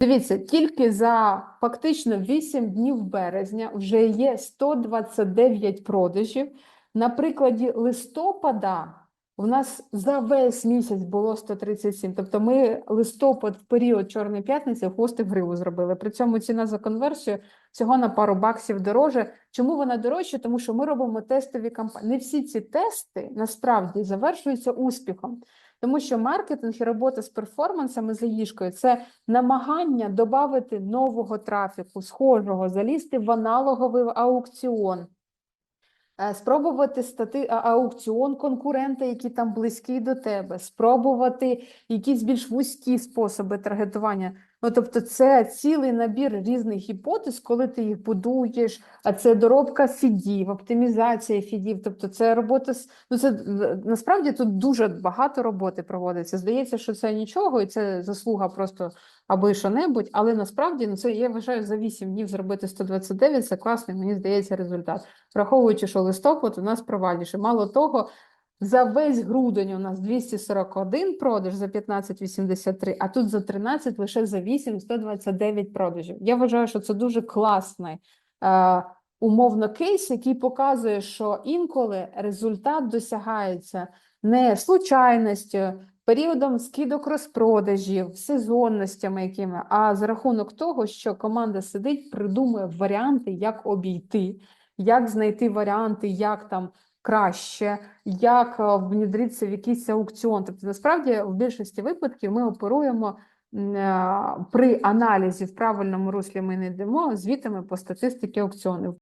Дивіться, тільки за фактично 8 днів березня вже є 129 продажів. На прикладі листопада у нас за весь місяць було 137. Тобто ми листопад в період Чорної п'ятниці хвостик гриву зробили. При цьому ціна за конверсію всього на пару баксів дороже. Чому вона дорожча? Тому що ми робимо тестові кампанії. Не всі ці тести насправді завершуються успіхом. Тому що маркетинг і робота з перформансами за їжкою це намагання додати нового трафіку, схожого, залізти в аналоговий аукціон, е, спробувати стати аукціон конкурента, який там близький до тебе, спробувати якісь більш вузькі способи таргетування. Ну, тобто, це цілий набір різних гіпотез, коли ти їх будуєш, а це доробка фідів, оптимізація фідів, тобто це робота ну це насправді тут дуже багато роботи проводиться. Здається, що це нічого, і це заслуга просто аби що-небудь, але насправді ну це я вважаю за 8 днів зробити 129, це класний, мені здається, результат. Враховуючи, що листопад у нас провальніше. Мало того, за весь грудень у нас 241 продаж за 15,83, а тут за 13 лише за 8 129 продажів. Я вважаю, що це дуже класний е, умовно кейс, який показує, що інколи результат досягається не случайністю, періодом скидок розпродажів, сезонностями якими, а за рахунок того, що команда сидить, придумує варіанти, як обійти, як знайти варіанти, як там краще, як е, внедритися в якийсь аукціон. Тобто, насправді, в більшості випадків ми оперуємо е, при аналізі в правильному руслі ми не йдемо звітами по статистиці аукціонів.